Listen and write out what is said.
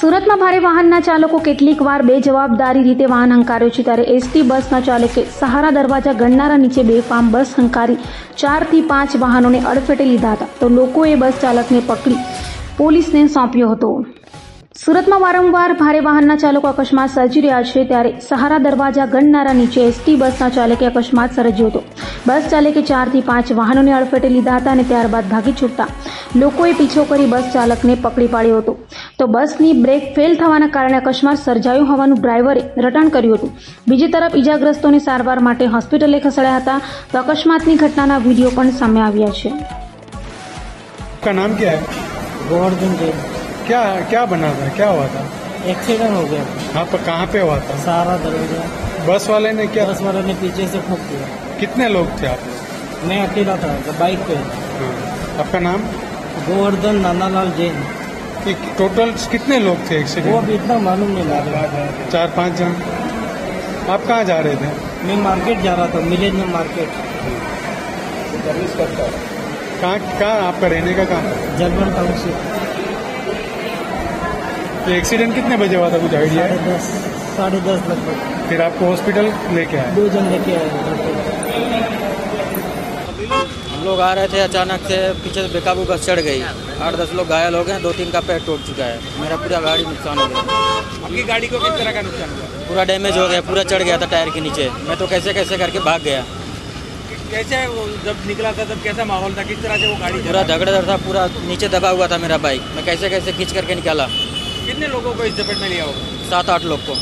સુરતમાં ભારે વાહનના ચાલકો કેટલીક વાર બેજવાબદારી રીતે વાહન હંકાર્યો છે. ત્યારે એસટી બસના ચાલકે સહારા દરવાજા ગણનારા નીચે બેફામ બસ હંકારી ચારથી પાંચ વાહનોને અડફેટે લીધા હતા. તો લોકોએ બસ ચાલકને પકડી પોલીસને સોંપ્યો હતો. સુરતમાં વારંવાર ભારે વાહનના ચાલકો અકસ્માત સર્જી રહ્યા છે. ત્યારે સહારા દરવાજા ગણનારા નીચે એસટી બસના ચાલકે અકસ્માત સર્જ્યો હતો. બસ ચાલકે ચારથી પાંચ વાહનોને અડફેટે લીધા હતા અને ત્યારબાદ ભાગી છૂટતા લોકોએ પીછો કરી બસ ચાલકને પકડી પાડ્યો હતો. તો બસની બ્રેક ફેલ થવાના કારણે અકસ્માત સર્જાયો હોવાનું ડ્રાઈવરે રટણ કર્યું હતું બીજી તરફ ઈજાગ્રસ્તોને સારવાર માટે હોસ્પિટલે ખસેડાયા હતા તો અકસ્માતની ઘટનાના વિડીયો પણ સામે આવ્યા છે आपका नाम क्या है गोवर्धन जैन क्या क्या बना था क्या हुआ था एक्सीडेंट हो गया हाँ पर कहाँ पे हुआ था सारा दरवाजा बस वाले ने क्या बस वाले ने पीछे से ठोक दिया कितने लोग थे आप मैं अकेला था तो बाइक पे हाँ। आपका नाम गोवर्धन नानालाल जैन कि टोटल कितने लोग थे वो एक्सीडेंट अभी इतना मालूम नहीं लगा चार पाँच जन? आप कहाँ जा रहे थे? मैं मार्केट जा रहा था मिलेनियम मार्केट। कहाँ कहाँ आपका रहने का कहाँ जर्मन टाउनशिप ये एक्सीडेंट कितने बजे हुआ था कुछ आइडिया साढ़े है दस साढ़े दस लगभग। फिर आपको हॉस्पिटल लेके आए? दो जन लेके आए। लोग आ रहे थे अचानक से पीछे से बेकाबू बस चढ़ गई। आठ दस लोग घायल हो गए दो तीन का पैर टूट चुका है। मेरा पूरा गाड़ी नुकसान हो गया। आपकी गाड़ी को किस तरह का नुकसान हुआ? पूरा डैमेज हो गया पूरा चढ़ गया था टायर के नीचे। मैं तो कैसे कैसे करके भाग गया। कैसे वो जब निकला था तब कैसा माहौल था? किस तरह से वो गाड़ी पूरा झगड़े था पूरा नीचे दबा हुआ था मेरा बाइक मैं कैसे कैसे खींच करके निकाला। कितने लोगों को इस चपेट में लिया होगा? सात आठ लोग को।